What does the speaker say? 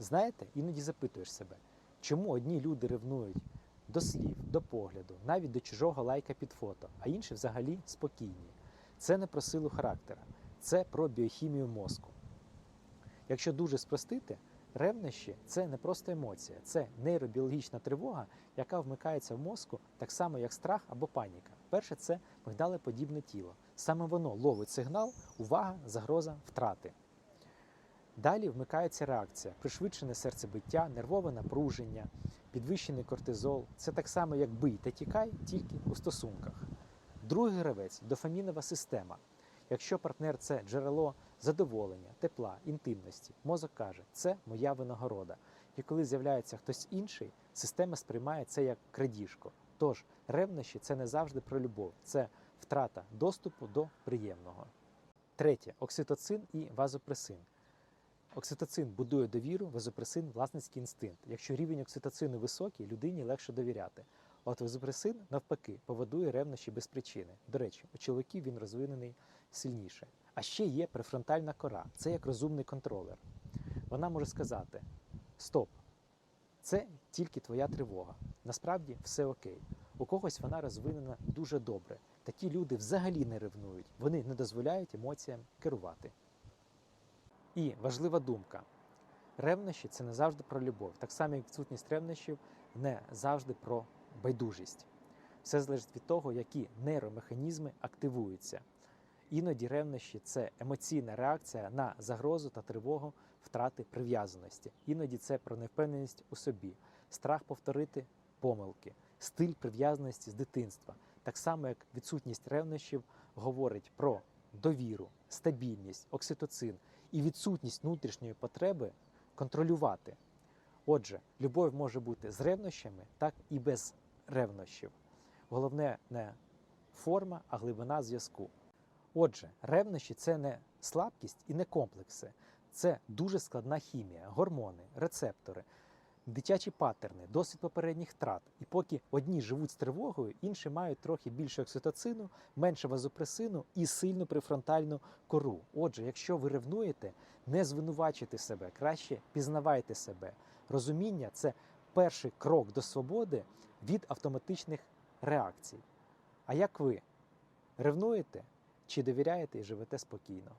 Знаєте, іноді запитуєш себе, чому одні люди ревнують до слів, до погляду, навіть до чужого лайка під фото, а інші взагалі спокійні. Це не про силу характера, це про біохімію мозку. Якщо дуже спростити, ревнощі це не просто емоція, це нейробіологічна тривога, яка вмикається в мозку так само, як страх або паніка. Перше це мигдалеподібне тіло. Саме воно ловить сигнал, увага, загроза, втрати. Далі вмикається реакція, пришвидшене серцебиття, нервове напруження, підвищений кортизол. Це так само, як бий та тікай, тільки у стосунках. Другий гравець дофамінова система. Якщо партнер це джерело задоволення, тепла, інтимності, мозок каже, це моя винагорода. І коли з'являється хтось інший, система сприймає це як крадіжку. Тож ревнощі це не завжди про любов, це втрата доступу до приємного. Третє окситоцин і вазопресин. Окситоцин будує довіру, вазопресин власницький інстинкт. Якщо рівень окситоцину високий, людині легше довіряти. От вазопресин, навпаки, поводує ревнощі без причини. До речі, у чоловіків він розвинений сильніше. А ще є префронтальна кора. Це як розумний контролер. Вона може сказати: Стоп, це тільки твоя тривога. Насправді все окей. У когось вона розвинена дуже добре. Такі люди взагалі не ревнують, вони не дозволяють емоціям керувати. І важлива думка: ревнощі це не завжди про любов, так само як відсутність ревнощів не завжди про байдужість. Все залежить від того, які нейромеханізми активуються. Іноді ревнощі це емоційна реакція на загрозу та тривогу втрати прив'язаності. Іноді це про невпевненість у собі, страх повторити помилки, стиль прив'язаності з дитинства. Так само, як відсутність ревнощів говорить про довіру, стабільність, окситоцин і відсутність внутрішньої потреби контролювати. Отже, любов може бути з ревнощами, так і без ревнощів. Головне не форма, а глибина зв'язку. Отже, ревнощі це не слабкість і не комплекси, це дуже складна хімія, гормони, рецептори, дитячі паттерни, досвід попередніх втрат. І поки одні живуть з тривогою, інші мають трохи більше окситоцину, менше вазопресину і сильну префронтальну кору. Отже, якщо ви ревнуєте, не звинувачуйте себе, краще пізнавайте себе. Розуміння це перший крок до свободи від автоматичних реакцій. А як ви ревнуєте чи довіряєте і живете спокійно?